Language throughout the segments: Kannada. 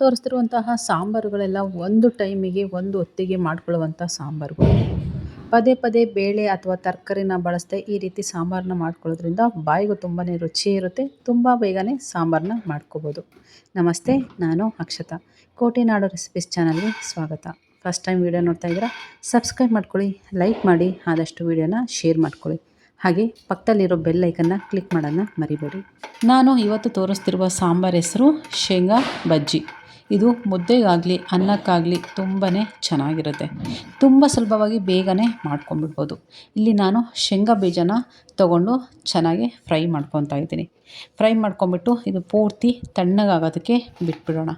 ತೋರಿಸ್ತಿರುವಂತಹ ಸಾಂಬಾರುಗಳೆಲ್ಲ ಒಂದು ಟೈಮಿಗೆ ಒಂದು ಹೊತ್ತಿಗೆ ಮಾಡ್ಕೊಳ್ಳುವಂಥ ಸಾಂಬಾರುಗಳು. ಪದೇ ಪದೇ ಬೇಳೆ ಅಥವಾ ತರಕಾರಿನ ಬಳಸದೆ ಈ ರೀತಿ ಸಾಂಬಾರನ್ನ ಮಾಡ್ಕೊಳ್ಳೋದ್ರಿಂದ ಬಾಯಿಗೂ ತುಂಬಾ ರುಚಿ ಇರುತ್ತೆ, ತುಂಬ ಬೇಗನೆ ಸಾಂಬಾರನ್ನ ಮಾಡ್ಕೋಬೋದು. ನಮಸ್ತೆ, ನಾನು ಅಕ್ಷತಾ. ಕೋಟಿನಾಡು ರೆಸಿಪೀಸ್ ಚಾನಲ್ಗೆ ಸ್ವಾಗತ. ಫಸ್ಟ್ ಟೈಮ್ ವಿಡಿಯೋ ನೋಡ್ತಾ ಇದ್ದೀರಾ? ಸಬ್ಸ್ಕ್ರೈಬ್ ಮಾಡ್ಕೊಳ್ಳಿ, ಲೈಕ್ ಮಾಡಿ, ಆದಷ್ಟು ವಿಡಿಯೋನ ಶೇರ್ ಮಾಡ್ಕೊಳ್ಳಿ. ಹಾಗೆ ಪಕ್ಕದಲ್ಲಿರೋ ಬೆಲ್ ಐಕನ್ನ ಕ್ಲಿಕ್ ಮಾಡೋದನ್ನ ಮರಿಬೇಡಿ. ನಾನು ಇವತ್ತು ತೋರಿಸ್ತಿರುವ ಸಾಂಬಾರ್ ಹೆಸರು ಶೇಂಗಾ ಬಜ್ಜಿ. ಇದು ಮುದ್ದೆಗಾಗಲಿ, ಅನ್ನಕ್ಕಾಗಲಿ ತುಂಬಾ ಚೆನ್ನಾಗಿರುತ್ತೆ. ತುಂಬ ಸುಲಭವಾಗಿ ಬೇಗನೆ ಮಾಡ್ಕೊಂಡ್ಬಿಡ್ಬೋದು. ಇಲ್ಲಿ ನಾನು ಶೇಂಗಾ ಬೀಜನ ತಗೊಂಡು ಚೆನ್ನಾಗಿ ಫ್ರೈ ಮಾಡ್ಕೊತಾ ಇದ್ದೀನಿ. ಫ್ರೈ ಮಾಡ್ಕೊಂಬಿಟ್ಟು ಇದು ಪೂರ್ತಿ ತಣ್ಣಗಾಗೋದಕ್ಕೆ ಬಿಟ್ಬಿಡೋಣ.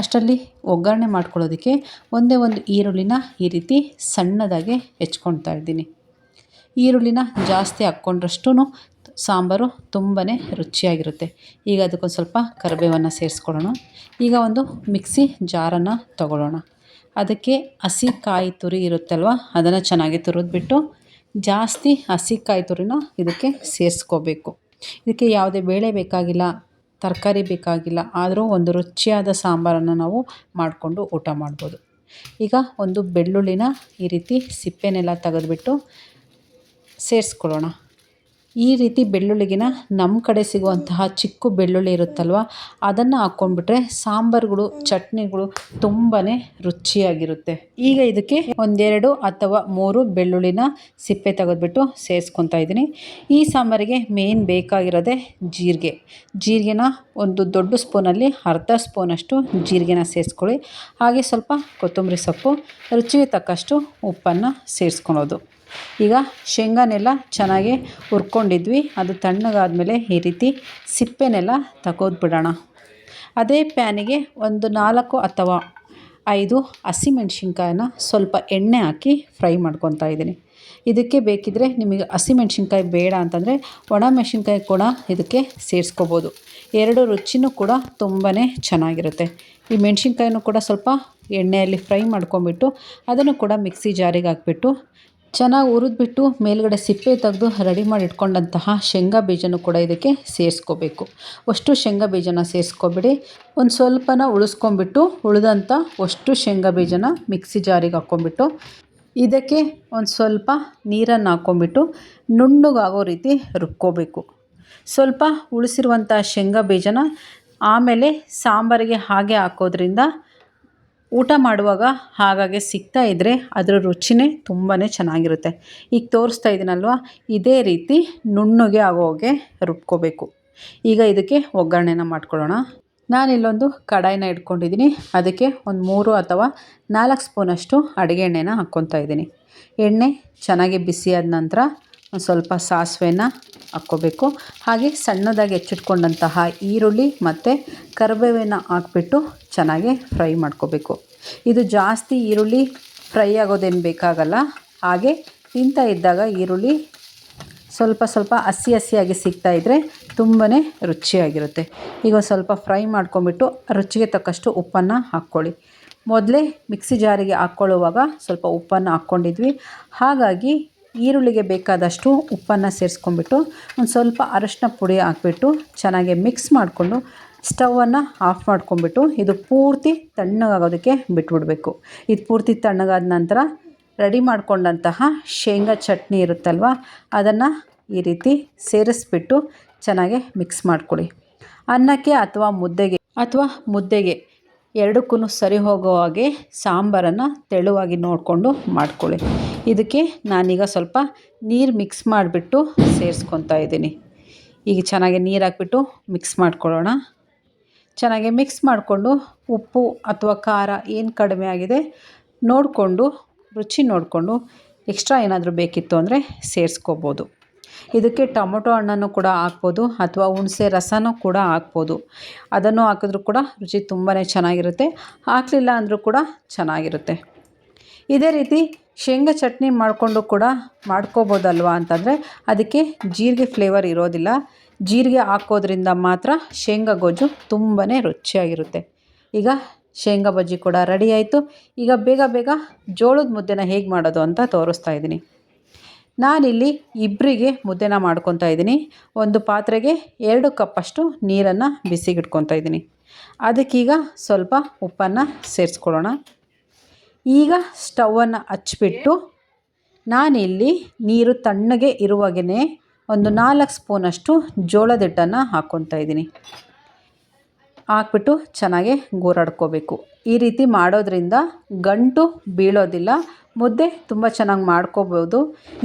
ಅಷ್ಟರಲ್ಲಿ ಒಗ್ಗರಣೆ ಮಾಡ್ಕೊಳ್ಳೋದಕ್ಕೆ ಒಂದೇ ಒಂದು ಈರುಳ್ಳಿನ ಈ ರೀತಿ ಸಣ್ಣದಾಗಿ ಹೆಚ್ಕೊಳ್ತಾ ಇದ್ದೀನಿ. ಈರುಳ್ಳಿನ ಜಾಸ್ತಿ ಹಾಕ್ಕೊಂಡ್ರಷ್ಟು ಸಾಂಬಾರು ತುಂಬಾ ರುಚಿಯಾಗಿರುತ್ತೆ. ಈಗ ಅದಕ್ಕೊಂದು ಸ್ವಲ್ಪ ಕರಿಬೇವನ್ನು ಸೇರಿಸ್ಕೊಳ್ಳೋಣ. ಈಗ ಒಂದು ಮಿಕ್ಸಿ ಜಾರನ್ನು ತಗೊಳ್ಳೋಣ. ಅದಕ್ಕೆ ಹಸಿ ಕಾಯಿ ತುರಿ ಇರುತ್ತಲ್ವ, ಅದನ್ನು ಚೆನ್ನಾಗಿ ತುರಿದ್ಬಿಟ್ಟು ಜಾಸ್ತಿ ಹಸಿ ಕಾಯಿ ತುರಿನ ಇದಕ್ಕೆ ಸೇರಿಸ್ಕೋಬೇಕು. ಇದಕ್ಕೆ ಯಾವುದೇ ಬೇಳೆ ಬೇಕಾಗಿಲ್ಲ, ತರಕಾರಿ ಬೇಕಾಗಿಲ್ಲ, ಆದರೂ ಒಂದು ರುಚಿಯಾದ ಸಾಂಬಾರನ್ನು ನಾವು ಮಾಡಿಕೊಂಡು ಊಟ ಮಾಡ್ಬೋದು. ಈಗ ಒಂದು ಬೆಳ್ಳುಳ್ಳಿನ ಈ ರೀತಿ ಸಿಪ್ಪೆನೆಲ್ಲ ತೆಗೆದ್ಬಿಟ್ಟು ಸೇರಿಸ್ಕೊಳ್ಳೋಣ. ಈ ರೀತಿ ಬೆಳ್ಳುಳ್ಳಿಗಿನ ನಮ್ಮ ಕಡೆ ಸಿಗುವಂತಹ ಚಿಕ್ಕ ಬೆಳ್ಳುಳ್ಳಿ ಇರುತ್ತಲ್ವ, ಅದನ್ನು ಹಾಕ್ಕೊಂಡ್ಬಿಟ್ರೆ ಸಾಂಬಾರುಗಳು, ಚಟ್ನಿಗಳು ತುಂಬಾ ರುಚಿಯಾಗಿರುತ್ತೆ. ಈಗ ಇದಕ್ಕೆ ಒಂದೆರಡು ಅಥವಾ ಮೂರು ಬೆಳ್ಳುಳ್ಳಿನ ಸಿಪ್ಪೆ ತೆಗೆದ್ಬಿಟ್ಟು ಸೇರಿಸ್ಕೊತಾ ಇದ್ದೀನಿ. ಈ ಸಾಂಬಾರಿಗೆ ಮೇನ್ ಬೇಕಾಗಿರೋದೇ ಜೀರಿಗೆ. ಜೀರಿಗೆನ ಒಂದು ದೊಡ್ಡ ಸ್ಪೂನಲ್ಲಿ ಅರ್ಧ ಸ್ಪೂನಷ್ಟು ಜೀರಿಗೆನ ಸೇರಿಸ್ಕೊಳ್ಳಿ ಹಾಗೆ ಸ್ವಲ್ಪ ಕೊತ್ತಂಬರಿ ಸೊಪ್ಪು, ರುಚಿಗೆ ತಕ್ಕಷ್ಟು ಉಪ್ಪನ್ನು ಸೇರಿಸ್ಕೊಳೋದು ಈಗ ಶೇಂಗಾನೆಲ್ಲ ಚೆನ್ನಾಗಿ ಹುರ್ಕೊಂಡಿದ್ವಿ. ಅದು ತಣ್ಣಗಾದಮೇಲೆ ಈ ರೀತಿ ಸಿಪ್ಪೆನೆಲ್ಲ ತಗೋದ್ಬಿಡೋಣ ಅದೇ ಪ್ಯಾನಿಗೆ ಒಂದು ನಾಲ್ಕು ಅಥವಾ ಐದು ಹಸಿಮೆಣ್ಸಿನ್ಕಾಯನ್ನ ಸ್ವಲ್ಪ ಎಣ್ಣೆ ಹಾಕಿ ಫ್ರೈ ಮಾಡ್ಕೊತಾ ಇದ್ದೀನಿ. ಇದಕ್ಕೆ ಬೇಕಿದ್ದರೆ ನಿಮಗೆ ಹಸಿಮೆಣ್ಸಿನ್ಕಾಯಿ ಬೇಡ ಅಂತಂದರೆ ಒಣ ಮೆಣಸಿನ್ಕಾಯಿ ಕೂಡ ಇದಕ್ಕೆ ಸೇರಿಸ್ಕೋಬೋದು. ಎರಡು ರುಚಿನೂ ಕೂಡ ತುಂಬಾ ಚೆನ್ನಾಗಿರುತ್ತೆ. ಈ ಮೆಣಸಿನ್ಕಾಯಿನೂ ಕೂಡ ಸ್ವಲ್ಪ ಎಣ್ಣೆಯಲ್ಲಿ ಫ್ರೈ ಮಾಡ್ಕೊಂಬಿಟ್ಟು ಅದನ್ನು ಕೂಡ ಮಿಕ್ಸಿ ಜಾರಿಗೆ ಹಾಕ್ಬಿಟ್ಟು ಚೆನ್ನಾಗಿ ಹುರಿದ್ಬಿಟ್ಟು ಮೇಲುಗಡೆ ಸಿಪ್ಪೆ ತೆಗೆದು ರೆಡಿ ಮಾಡಿ ಇಟ್ಕೊಂಡಂತಹ ಶೇಂಗಾ ಬೀಜನೂ ಕೂಡ ಇದಕ್ಕೆ ಸೇರಿಸ್ಕೋಬೇಕು. ಅಷ್ಟು ಶೇಂಗಾ ಬೀಜನ ಸೇರಿಸ್ಕೊಬಿಡಿ. ಒಂದು ಸ್ವಲ್ಪನ ಉಳಿಸ್ಕೊಂಬಿಟ್ಟು ಉಳಿದಂಥ ಅಷ್ಟು ಶೇಂಗಾ ಬೀಜನ ಮಿಕ್ಸಿ ಜಾರಿಗೆ ಹಾಕ್ಕೊಂಬಿಟ್ಟು ಇದಕ್ಕೆ ಒಂದು ಸ್ವಲ್ಪ ನೀರನ್ನು ಹಾಕ್ಕೊಂಬಿಟ್ಟು ನುಣ್ಣಗಾಗೋ ರೀತಿ ರುಬ್ಕೋಬೇಕು. ಸ್ವಲ್ಪ ಉಳಿಸಿರುವಂಥ ಶೇಂಗಾ ಬೀಜನ ಆಮೇಲೆ ಸಾಂಬಾರಿಗೆ ಹಾಗೆ ಹಾಕೋದ್ರಿಂದ ಊಟ ಮಾಡುವಾಗ ಹಾಗಾಗಿ ಸಿಗ್ತಾ ಇದ್ದರೆ ಅದರ ರುಚಿನೇ ತುಂಬಾ ಚೆನ್ನಾಗಿರುತ್ತೆ. ಈಗ ತೋರಿಸ್ತಾ ಇದ್ದೀನಲ್ವ ಇದೇ ರೀತಿ ನುಣ್ಣಗೆ ಆಗೋಗೆ ರುಬ್ಕೋಬೇಕು. ಈಗ ಇದಕ್ಕೆ ಒಗ್ಗರಣೆನ ಮಾಡ್ಕೊಳ್ಳೋಣ. ನಾನಿಲ್ಲೊಂದು ಕಡಾಯಿನ ಇಟ್ಕೊಂಡಿದ್ದೀನಿ. ಅದಕ್ಕೆ ಒಂದು ಮೂರು ಅಥವಾ ನಾಲ್ಕು ಸ್ಪೂನಷ್ಟು ಅಡುಗೆ ಎಣ್ಣೆನ ಹಾಕ್ಕೊತಾ ಇದ್ದೀನಿ. ಎಣ್ಣೆ ಚೆನ್ನಾಗಿ ಬಿಸಿಯಾದ ನಂತರ ಒಂದು ಸ್ವಲ್ಪ ಸಾಸಿವೆನ ಹಾಕ್ಕೋಬೇಕು. ಹಾಗೆ ಸಣ್ಣದಾಗಿ ಹೆಚ್ಚಿಟ್ಕೊಂಡಂತಹ ಈರುಳ್ಳಿ ಮತ್ತು ಕರಿಬೇವೇನ ಹಾಕ್ಬಿಟ್ಟು ಚೆನ್ನಾಗಿ ಫ್ರೈ ಮಾಡ್ಕೋಬೇಕು. ಇದು ಜಾಸ್ತಿ ಈರುಳ್ಳಿ ಫ್ರೈ ಆಗೋದೇನು ಬೇಕಾಗಲ್ಲ. ಹಾಗೆ ತಿಂತಾ ಇದ್ದಾಗ ಈರುಳ್ಳಿ ಸ್ವಲ್ಪ ಸ್ವಲ್ಪ ಹಸಿ ಹಸಿಯಾಗಿ ಸಿಗ್ತಾಯಿದ್ರೆ ತುಂಬಾ ರುಚಿಯಾಗಿರುತ್ತೆ. ಈಗ ಸ್ವಲ್ಪ ಫ್ರೈ ಮಾಡ್ಕೊಂಬಿಟ್ಟು ರುಚಿಗೆ ತಕ್ಕಷ್ಟು ಉಪ್ಪನ್ನು ಹಾಕ್ಕೊಳ್ಳಿ. ಮೊದಲೇ ಮಿಕ್ಸಿ ಜಾರಿಗೆ ಹಾಕ್ಕೊಳ್ಳುವಾಗ ಸ್ವಲ್ಪ ಉಪ್ಪನ್ನು ಹಾಕ್ಕೊಂಡಿದ್ವಿ. ಹಾಗಾಗಿ ಈರುಳ್ಳಿಗೆ ಬೇಕಾದಷ್ಟು ಉಪ್ಪನ್ನು ಸೇರಿಸ್ಕೊಂಡ್ಬಿಟ್ಟು ಒಂದು ಸ್ವಲ್ಪ ಅರಶಿನ ಪುಡಿ ಹಾಕ್ಬಿಟ್ಟು ಚೆನ್ನಾಗಿ ಮಿಕ್ಸ್ ಮಾಡಿಕೊಂಡು ಸ್ಟವನ್ನು ಆಫ್ ಮಾಡ್ಕೊಂಬಿಟ್ಟು ಇದು ಪೂರ್ತಿ ತಣ್ಣಗಾಗೋದಕ್ಕೆ ಬಿಟ್ಬಿಡಬೇಕು. ಇದು ಪೂರ್ತಿ ತಣ್ಣಗಾದ ನಂತರ ರೆಡಿ ಮಾಡಿಕೊಂಡಂತಹ ಶೇಂಗಾ ಚಟ್ನಿ ಇರುತ್ತಲ್ವ, ಅದನ್ನು ಈ ರೀತಿ ಸೇರಿಸ್ಬಿಟ್ಟು ಚೆನ್ನಾಗಿ ಮಿಕ್ಸ್ ಮಾಡ್ಕೊಳ್ಳಿ. ಅನ್ನಕ್ಕೆ ಅಥವಾ ಮುದ್ದೆಗೆ ಅಥವಾ ಮುದ್ದೆಗೆ ಎರಡಕ್ಕೂ ಸರಿ ಹೋಗೋ ಹಾಗೆ ಸಾಂಬಾರನ್ನು ತೆಳುವಾಗಿ ನೋಡಿಕೊಂಡು ಮಾಡ್ಕೊಳ್ಳಿ. ಇದಕ್ಕೆ ನಾನೀಗ ಸ್ವಲ್ಪ ನೀರು ಮಿಕ್ಸ್ ಮಾಡಿಬಿಟ್ಟು ಸೇರಿಸ್ಕೊತಾ ಇದ್ದೀನಿ. ಈಗ ಚೆನ್ನಾಗಿ ನೀರು ಹಾಕ್ಬಿಟ್ಟು ಮಿಕ್ಸ್ ಮಾಡ್ಕೊಳ್ಳೋಣ. ಚೆನ್ನಾಗಿ ಮಿಕ್ಸ್ ಮಾಡಿಕೊಂಡು ಉಪ್ಪು ಅಥವಾ ಖಾರ ಏನು ಕಡಿಮೆ ಆಗಿದೆ ನೋಡಿಕೊಂಡು, ರುಚಿ ನೋಡಿಕೊಂಡು ಎಕ್ಸ್ಟ್ರಾ ಏನಾದರೂ ಬೇಕಿತ್ತು ಅಂದರೆ ಸೇರಿಸ್ಕೋಬೋದು. ಇದಕ್ಕೆ ಟೊಮೊಟೊ ಹಣ್ಣನ್ನು ಕೂಡ ಹಾಕ್ಬೋದು ಅಥವಾ ಹುಣಸೆ ರಸನೂ ಕೂಡ ಹಾಕ್ಬೋದು. ಅದನ್ನು ಹಾಕಿದ್ರೂ ಕೂಡ ರುಚಿ ತುಂಬಾ ಚೆನ್ನಾಗಿರುತ್ತೆ. ಹಾಕಲಿಲ್ಲ ಅಂದರೂ ಕೂಡ ಚೆನ್ನಾಗಿರುತ್ತೆ. ಇದೇ ರೀತಿ ಶೇಂಗಾ ಚಟ್ನಿ ಮಾಡಿಕೊಂಡು ಕೂಡ ಮಾಡ್ಕೋಬೋದಲ್ವಾ ಅಂತಂದರೆ ಅದಕ್ಕೆ ಜೀರಿಗೆ ಫ್ಲೇವರ್ ಇರೋದಿಲ್ಲ. ಜೀರಿಗೆ ಹಾಕೋದ್ರಿಂದ ಮಾತ್ರ ಶೇಂಗಾ ಗೊಜ್ಜು ತುಂಬಾ ರುಚಿಯಾಗಿರುತ್ತೆ. ಈಗ ಶೇಂಗಾ ಬಜ್ಜಿ ಕೂಡ ರೆಡಿ ಆಯಿತು. ಈಗ ಬೇಗ ಬೇಗ ಜೋಳದ ಮುದ್ದೆನ ಹೇಗೆ ಮಾಡೋದು ಅಂತ ತೋರಿಸ್ತಾ ಇದ್ದೀನಿ. ನಾನಿಲ್ಲಿ ಇಬ್ಬರಿಗೆ ಮುದ್ದೆನ ಮಾಡ್ಕೊತಾ ಇದ್ದೀನಿ. ಒಂದು ಪಾತ್ರೆಗೆ ಎರಡು ಕಪ್ಪಷ್ಟು ನೀರನ್ನು ಬಿಸಿಗಿಟ್ಕೊತಾ ಇದ್ದೀನಿ. ಅದಕ್ಕೀಗ ಸ್ವಲ್ಪ ಉಪ್ಪನ್ನು ಸೇರಿಸ್ಕೊಳ್ಳೋಣ. ಈಗ ಸ್ಟವನ್ನು ಹಚ್ಚಿಬಿಟ್ಟು ನಾನಿಲ್ಲಿ ನೀರು ತಣ್ಣಗೆ ಇರುವಾಗೇ ಒಂದು ನಾಲ್ಕು ಸ್ಪೂನಷ್ಟು ಜೋಳದ ಹಿಟ್ಟನ್ನು ಹಾಕ್ಕೊತಾ ಇದ್ದೀನಿ. ಹಾಕ್ಬಿಟ್ಟು ಚೆನ್ನಾಗಿ ಗೂರಾಡ್ಕೋಬೇಕು. ಈ ರೀತಿ ಮಾಡೋದ್ರಿಂದ ಗಂಟು ಬೀಳೋದಿಲ್ಲ, ಮುದ್ದೆ ತುಂಬ ಚೆನ್ನಾಗಿ ಮಾಡ್ಕೋಬೋದು.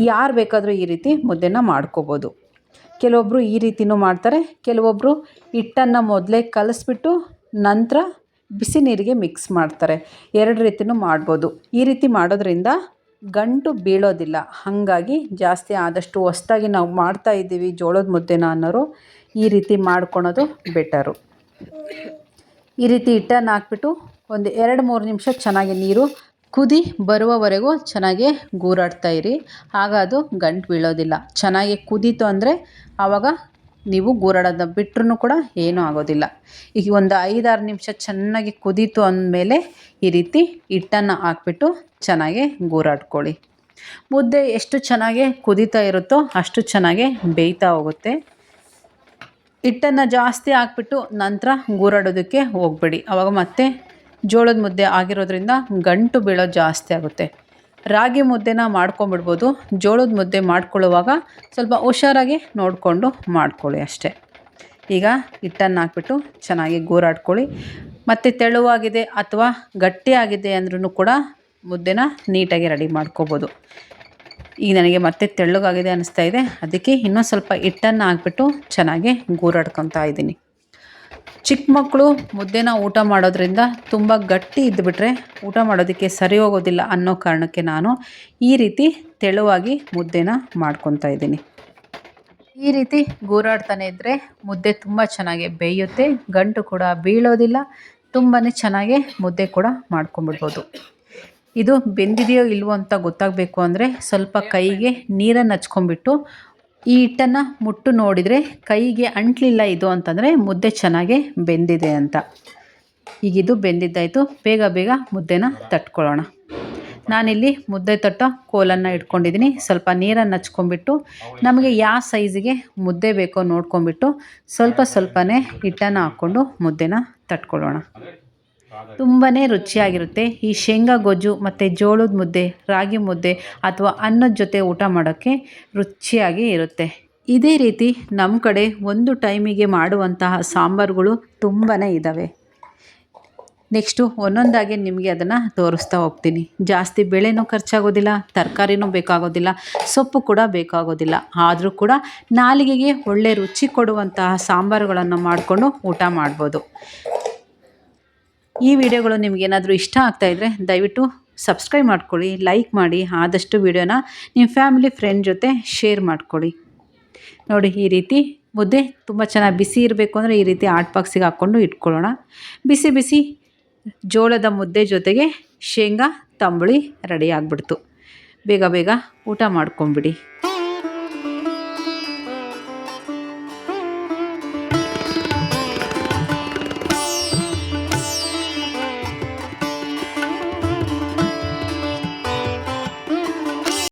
ಯಾರು ಬೇಕಾದರೂ ಈ ರೀತಿ ಮುದ್ದೆನ ಮಾಡ್ಕೋಬೋದು. ಕೆಲವೊಬ್ಬರು ಈ ರೀತಿಯೂ ಮಾಡ್ತಾರೆ ಕೆಲವೊಬ್ಬರು ಹಿಟ್ಟನ್ನು ಮೊದಲೇ ಕಲಸಿಬಿಟ್ಟು ನಂತರ ಬಿಸಿ ನೀರಿಗೆ ಮಿಕ್ಸ್ ಮಾಡ್ತಾರೆ. ಎರಡು ರೀತಿಯೂ ಮಾಡ್ಬೋದು. ಈ ರೀತಿ ಮಾಡೋದ್ರಿಂದ ಗಂಟು ಬೀಳೋದಿಲ್ಲ. ಹಾಗಾಗಿ ಜಾಸ್ತಿ ಆದಷ್ಟು ಹೊಸ್ದಾಗಿ ನಾವು ಮಾಡ್ತಾ ಇದ್ದೀವಿ ಜೋಳದ ಮುದ್ದೆನ ಅನ್ನೋರು ಈ ರೀತಿ ಮಾಡ್ಕೊಳೋದು ಬೆಟರು. ಈ ರೀತಿ ಹಿಟ್ಟನ್ನು ಹಾಕ್ಬಿಟ್ಟು ಒಂದು ಎರಡು ಮೂರು ನಿಮಿಷ ಚೆನ್ನಾಗಿ ನೀರು ಕುದಿ ಬರುವವರೆಗೂ ಚೆನ್ನಾಗಿ ಗೂರಾಡ್ತಾ ಇರಿ. ಆಗ ಅದು ಗಂಟು ಬೀಳೋದಿಲ್ಲ. ಚೆನ್ನಾಗಿ ಕುದೀತು ಅಂದರೆ ಆವಾಗ ನೀವು ಗೂರಾಡೋದನ್ನ ಬಿಟ್ರೂ ಕೂಡ ಏನೂ ಆಗೋದಿಲ್ಲ. ಈಗ ಒಂದು ಐದಾರು ನಿಮಿಷ ಚೆನ್ನಾಗಿ ಕುದೀತು ಅಂದಮೇಲೆ ಈ ರೀತಿ ಹಿಟ್ಟನ್ನು ಹಾಕ್ಬಿಟ್ಟು ಚೆನ್ನಾಗಿ ಗೂರಾಡ್ಕೊಳ್ಳಿ. ಮುದ್ದೆ ಎಷ್ಟು ಚೆನ್ನಾಗಿ ಕುದೀತಾ ಇರುತ್ತೋ ಅಷ್ಟು ಚೆನ್ನಾಗಿ ಬೇಯ್ತಾ ಹೋಗುತ್ತೆ. ಹಿಟ್ಟನ್ನು ಜಾಸ್ತಿ ಹಾಕ್ಬಿಟ್ಟು ನಂತರ ಗೂರಾಡೋದಕ್ಕೆ ಹೋಗಬೇಡಿ. ಆವಾಗ ಮತ್ತೆ ಜೋಳದ ಮುದ್ದೆ ಆಗಿರೋದ್ರಿಂದ ಗಂಟು ಬೀಳೋದು ಜಾಸ್ತಿ ಆಗುತ್ತೆ. ರಾಗಿ ಮುದ್ದೆನ ಮಾಡ್ಕೊಂಬಿಡ್ಬೋದು ಜೋಳದ ಮುದ್ದೆ ಮಾಡ್ಕೊಳ್ಳುವಾಗ ಸ್ವಲ್ಪ ಹುಷಾರಾಗಿ ನೋಡಿಕೊಂಡು ಮಾಡ್ಕೊಳ್ಳಿ ಅಷ್ಟೇ. ಈಗ ಹಿಟ್ಟನ್ನು ಹಾಕ್ಬಿಟ್ಟು ಚೆನ್ನಾಗಿ ಗೂರಾಡ್ಕೊಳ್ಳಿ. ಮತ್ತು ತೆಳುವಾಗಿದೆ ಅಥವಾ ಗಟ್ಟಿಯಾಗಿದೆ ಅಂದ್ರೂ ಕೂಡ ಮುದ್ದೆನ ನೀಟಾಗಿ ರೆಡಿ ಮಾಡ್ಕೋಬೋದು. ಈಗ ನನಗೆ ಮತ್ತೆ ತೆಳ್ಳಗಾಗಿದೆ ಅನ್ನಿಸ್ತಾ ಇದೆ. ಅದಕ್ಕೆ ಇನ್ನೊಂದು ಸ್ವಲ್ಪ ಹಿಟ್ಟನ್ನು ಹಾಕ್ಬಿಟ್ಟು ಚೆನ್ನಾಗಿ ಗೂರಾಡ್ಕೊತಾ ಇದ್ದೀನಿ. ಚಿಕ್ಕ ಮಕ್ಕಳು ಮುದ್ದೆನ ಊಟ ಮಾಡೋದ್ರಿಂದ ತುಂಬ ಗಟ್ಟಿ ಇದ್ದುಬಿಟ್ರೆ ಊಟ ಮಾಡೋದಕ್ಕೆ ಸರಿ ಹೋಗೋದಿಲ್ಲ ಅನ್ನೋ ಕಾರಣಕ್ಕೆ ನಾನು ಈ ರೀತಿ ತೆಳುವಾಗಿ ಮುದ್ದೆನ ಮಾಡ್ಕೊತಾ ಇದ್ದೀನಿ. ಈ ರೀತಿ ಗೂರಾಡ್ತಾನೆ ಇದ್ದರೆ ಮುದ್ದೆ ತುಂಬ ಚೆನ್ನಾಗಿ ಬೇಯುತ್ತೆ, ಗಂಟು ಕೂಡ ಬೀಳೋದಿಲ್ಲ ತುಂಬಾ ಚೆನ್ನಾಗಿ ಮುದ್ದೆ ಕೂಡ ಮಾಡ್ಕೊಂಬಿಡ್ಬೋದು ಇದು ಬೆಂದಿದೆಯೋ ಇಲ್ವೋ ಅಂತ ಗೊತ್ತಾಗಬೇಕು ಅಂದರೆ ಸ್ವಲ್ಪ ಕೈಗೆ ನೀರನ್ನು ಹಚ್ಕೊಂಡ್ಬಿಟ್ಟು ಈ ಹಿಟ್ಟನ್ನು ಮುಟ್ಟು ನೋಡಿದರೆ ಕೈಗೆ ಅಂಟಲಿಲ್ಲ ಇದು ಅಂತಂದರೆ ಮುದ್ದೆ ಚೆನ್ನಾಗಿ ಬೆಂದಿದೆ ಅಂತ. ಈಗಿದು ಬೆಂದಿದ್ದಾಯಿತು. ಬೇಗ ಬೇಗ ಮುದ್ದೆನ ತಟ್ಕೊಳ್ಳೋಣ. ನಾನಿಲ್ಲಿ ಮುದ್ದೆ ತಟ್ಟೋ ಕೋಲನ್ನು ಇಟ್ಕೊಂಡಿದ್ದೀನಿ. ಸ್ವಲ್ಪ ನೀರನ್ನು ಹಚ್ಕೊಂಡ್ಬಿಟ್ಟು ನಮಗೆ ಯಾವ ಸೈಜಿಗೆ ಮುದ್ದೆ ಬೇಕೋ ನೋಡ್ಕೊಂಬಿಟ್ಟು ಸ್ವಲ್ಪ ಸ್ವಲ್ಪನೇ ಹಿಟ್ಟನ್ನು ಹಾಕ್ಕೊಂಡು ಮುದ್ದೆನ ತಟ್ಕೊಳ್ಳೋಣ. ತುಂಬಾ ರುಚಿಯಾಗಿರುತ್ತೆ. ಈ ಶೇಂಗಾ, ಗೊಜ್ಜು ಮತ್ತು ಜೋಳದ ಮುದ್ದೆ, ರಾಗಿ ಮುದ್ದೆ ಅಥವಾ ಅನ್ನದ ಜೊತೆ ಊಟ ಮಾಡೋಕ್ಕೆ ರುಚಿಯಾಗಿ ಇರುತ್ತೆ. ಇದೇ ರೀತಿ ನಮ್ಮ ಕಡೆ ಒಂದು ಟೈಮಿಗೆ ಮಾಡುವಂತಹ ಸಾಂಬಾರುಗಳು ತುಂಬಾ ಇದ್ದಾವೆ ನೆಕ್ಸ್ಟು ಒಂದೊಂದಾಗಿ ನಿಮಗೆ ಅದನ್ನು ತೋರಿಸ್ತಾ ಹೋಗ್ತೀನಿ. ಜಾಸ್ತಿ ಬೆಳೆನೂ ಖರ್ಚಾಗೋದಿಲ್ಲ, ತರಕಾರಿನೂ ಬೇಕಾಗೋದಿಲ್ಲ, ಸೊಪ್ಪು ಕೂಡ ಬೇಕಾಗೋದಿಲ್ಲ. ಆದರೂ ಕೂಡ ನಾಲಿಗೆಗೆ ಒಳ್ಳೆ ರುಚಿ ಕೊಡುವಂತಹ ಸಾಂಬಾರುಗಳನ್ನು ಮಾಡಿಕೊಂಡು ಊಟ ಮಾಡ್ಬೋದು. ಈ ವಿಡಿಯೋಗಳು ನಿಮಗೇನಾದರೂ ಇಷ್ಟ ಆಗ್ತಾ ಇದ್ದರೆ ದಯವಿಟ್ಟು ಸಬ್ಸ್ಕ್ರೈಬ್ ಮಾಡ್ಕೊಳ್ಳಿ ಲೈಕ್ ಮಾಡಿ, ಆದಷ್ಟು ವಿಡಿಯೋನ ನಿಮ್ಮ ಫ್ಯಾಮಿಲಿ ಫ್ರೆಂಡ್ ಜೊತೆ ಶೇರ್ ಮಾಡ್ಕೊಳ್ಳಿ. ನೋಡಿ, ಈ ರೀತಿ ಮುದ್ದೆ ತುಂಬ ಚೆನ್ನಾಗಿ ಬಿಸಿ ಇರಬೇಕು ಅಂದರೆ ಈ ರೀತಿ ಆಟ್ ಬಾಕ್ಸಿಗೆ ಹಾಕ್ಕೊಂಡು ಇಟ್ಕೊಳ್ಳೋಣ. ಬಿಸಿ ಬಿಸಿ ಜೋಳದ ಮುದ್ದೆ ಜೊತೆಗೆ ಶೇಂಗಾ, ತಂಬುಳಿ ರೆಡಿ ಆಗಿಬಿಡ್ತು. ಬೇಗ ಬೇಗ ಊಟ ಮಾಡ್ಕೊಂಬಿಡಿ.